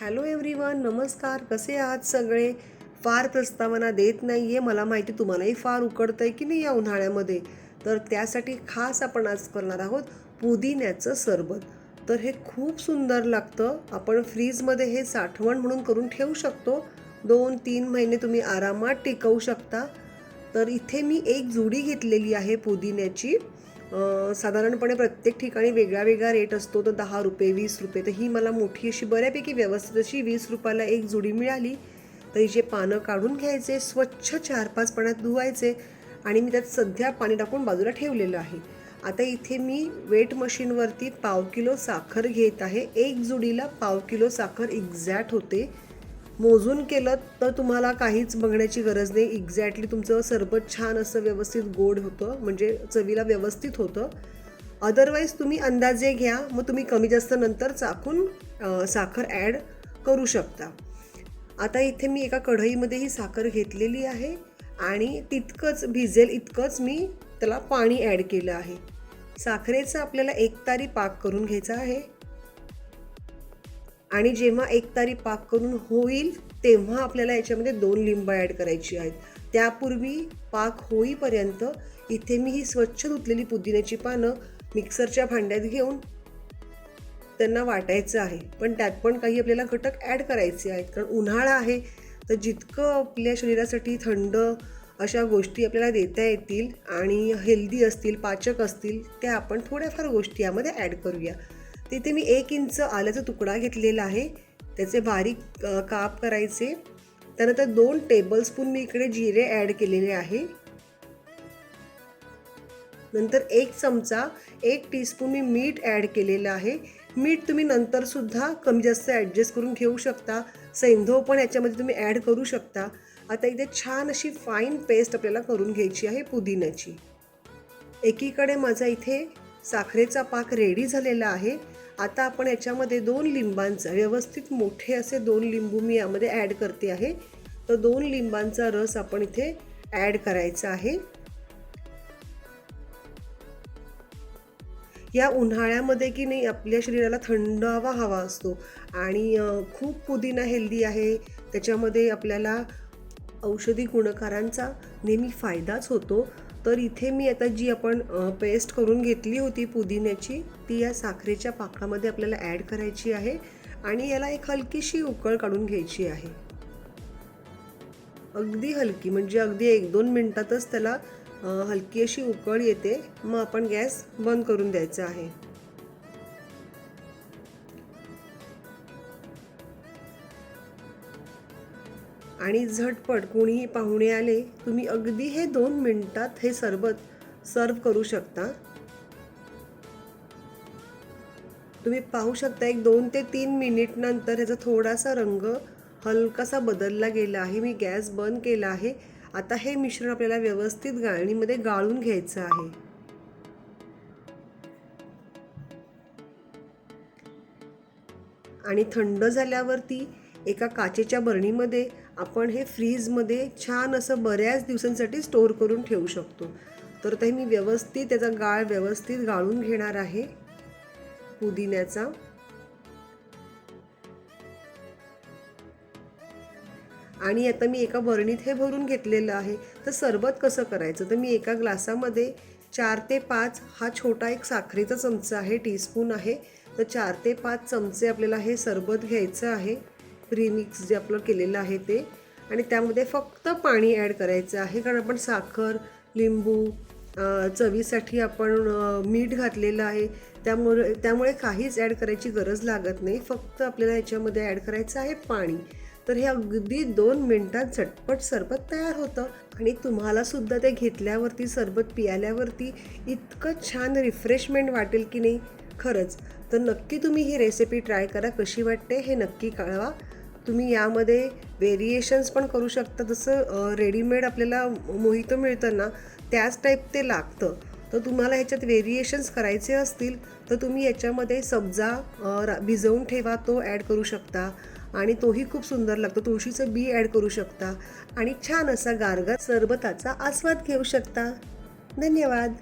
Hello everyone नमस्कार. कसे आहात सगळे? फार प्रस्तावना देत नाही आहे मला माहिती तुम्हालाही फार उकडतं आहे की नाही या उन्हाळ्यामध्ये? तर त्यासाठी खास आपण आज करणार आहोत पुदिन्याचं सरबत. तर हे खूप सुंदर लागतं. आपण फ्रीजमध्ये हे साठवण म्हणून करून ठेवू शकतो. दोन तीन महिने तुम्ही आरामात टिकवू शकता. तर इथे मी एक जुडी घेतलेली आहे पुदिन्याची. साधारणपणे प्रत्येक ठिकाणी वेगळा वेगळा रेट असतो तर दहा रुपये वीस रुपये. तर ही मला मोठी अशी बऱ्यापैकी व्यवस्थित अशी वीस रुपयाला एक जुडी मिळाली. तर हिचे पानं काढून घ्यायचे स्वच्छ चार पाच पाण्यात धुवायचे आणि मी त्यात सध्या पाणी टाकून बाजूला ठेवलेलं आहे. आता इथे मी वेट मशीनवरती पाव किलो साखर घेत आहे. एक जुडीला पाव किलो साखर एक्झॅक्ट होते. मोजून केलं तर तुम्हाला काहीच बघण्याची गरज नाही. एक्झॅक्टली तुमचं सरबत छान असं व्यवस्थित गोड होतं म्हणजे चवीला व्यवस्थित होतं. अदरवाईज तुम्ही अंदाजे घ्या मग तुम्ही कमी जास्त नंतर चाकून साखर ॲड करू शकता. आता इथे मी एका कढईमध्ये ही साखर घेतलेली आहे आणि तितकंच भिजेल इतकंच मी त्याला पाणी ॲड केलं आहे. साखरेचा आपल्याला एक तारी पाक करून घ्यायचा आहे. आणि जेव्हा एक तारी पाक करून होईल तेव्हा आपल्याला याच्यामध्ये दोन लिंब ॲड करायची आहेत. त्यापूर्वी पाक होईपर्यंत इथे मी ही स्वच्छ धुतलेली पुदिन्याची पानं मिक्सरच्या भांड्यात घेऊन त्यांना वाटायचं आहे. पण त्यात पण काही आपल्याला घटक ॲड करायचे आहेत. कारण उन्हाळा आहे तर जितकं आपल्या शरीरासाठी थंड अशा गोष्टी आपल्याला देता येतील आणि हेल्दी असतील पाचक असतील त्या आपण थोड्याफार गोष्टी यामध्ये ॲड करूया. तिथे मी एक इंच आल्याचा तुकडा घेतलेला आहे. त्याचे बारीक काप करायचे. त्यानंतर दोन टेबलस्पून मी इकडे जिरे ॲड केलेले आहे. नंतर एक चमचा एक टीस्पून मी मीठ ॲड केलेलं आहे. मीठ तुम्ही नंतरसुद्धा कमी जास्त ॲडजस्ट करून घेऊ शकता. सैंधव पण याच्यामध्ये तुम्ही ॲड करू शकता. आता इथे छान अशी फाईन पेस्ट आपल्याला करून घ्यायची आहे पुदिन्याची. एकीकडे माझा इथे साखरेचा पाक रेडी झालेला आहे. आता आपण याच्यामध्ये दोन लिंबांचा व्यवस्थित मोठे असे दोन लिंबू मी यामध्ये ॲड करते आहे. तर दोन लिंबांचा रस आपण इथे ॲड करायचा आहे. या उन्हाळ्यामध्ये की नाही आपल्या शरीराला थंडावा हवा असतो आणि खूप पुदिना हेल्दी आहे. त्याच्यामध्ये आपल्याला औषधी गुणकारांचा नेहमी फायदाच होतो. तर इथे मी आता जी आपण पेस्ट करून घेतली होती पुदिन्याची ती या साखरेच्या पाकामध्ये आपल्याला ॲड करायची आहे आणि याला एक हलकीशी उकळ काढून घ्यायची आहे. अगदी हलकी म्हणजे अगदी एक दोन मिनटातच त्याला हलकी अशी उकळ येते. मग आपण गॅस बंद करून द्यायचा आहे. आणि झटपट कोणीही पाहुणे आले तुम्ही अगदी हे दोन मिनिटात हे सरबत सर्व करू शकता. तुम्ही पाहू शकता एक दोन ते तीन मिनिटनंतर ह्याचा थोडासा रंग हलकासा बदलला गेला आहे. मी गॅस बंद केला आहे. आता हे मिश्रण आपल्याला व्यवस्थित गाळणीमध्ये गाळून घ्यायचं आहे. आणि थंड झाल्यावरती एका काचेच्या बरणीमध्ये आपण हे फ्रीजमध्ये छान असं बऱ्याच दिवसांसाठी स्टोअर करून ठेवू शकतो. तर ते मी व्यवस्थित त्याचा गाळ व्यवस्थित गाळून घेणार आहे. पुदिन्याचा. आणि आता मी एका बरणीत हे भरून घेतलेलं आहे. तर सरबत कसं करायचं? तर मी एका ग्लासामध्ये चार ते पाच हा छोटा एक साखरेचा चमचा आहे टीस्पून आहे. तर चार ते पाच चमचे आपल्याला हे सरबत घ्यायचं आहे. प्रीमिक्स जे आपलं केलेलं आहे ते. आणि त्यामध्ये फक्त पाणी ॲड करायचं आहे कारण आपण साखर लिंबू चवीसाठी आपण मीठ घातलेलं आहे. त्यामुळे त्यामुळे काहीच ॲड करायची गरज लागत नाही. फक्त आपल्याला याच्यामध्ये ॲड करायचं आहे पाणी. तर हे अगदी दोन मिनटात झटपट सरबत तयार होतं. आणि तुम्हाला सुद्धा ते घेतल्यावरती सरबत पियाल्यावरती इतकं छान रिफ्रेशमेंट वाटेल की नाही? खरंच. तर नक्की तुम्ही ही रेसिपी ट्राय करा. कशी वाटते हे नक्की कळवा. तुम्ही यामध्ये व्हेरिएशन्स पण करू शकता. जसं रेडीमेड आपल्याला मोहितं मिळतं ना त्याच टाईप ते लागतं. तर तुम्हाला ह्याच्यात व्हेरिएशन्स करायचे असतील तर तुम्ही याच्यामध्ये सब्जा भिजवून ठेवा तो ॲड करू शकता. आणि तोही खूप सुंदर लागतो. तुळशीचं बी ॲड करू शकता. आणि छान असा गारगार सरबताचा आस्वाद घेऊ शकता. धन्यवाद.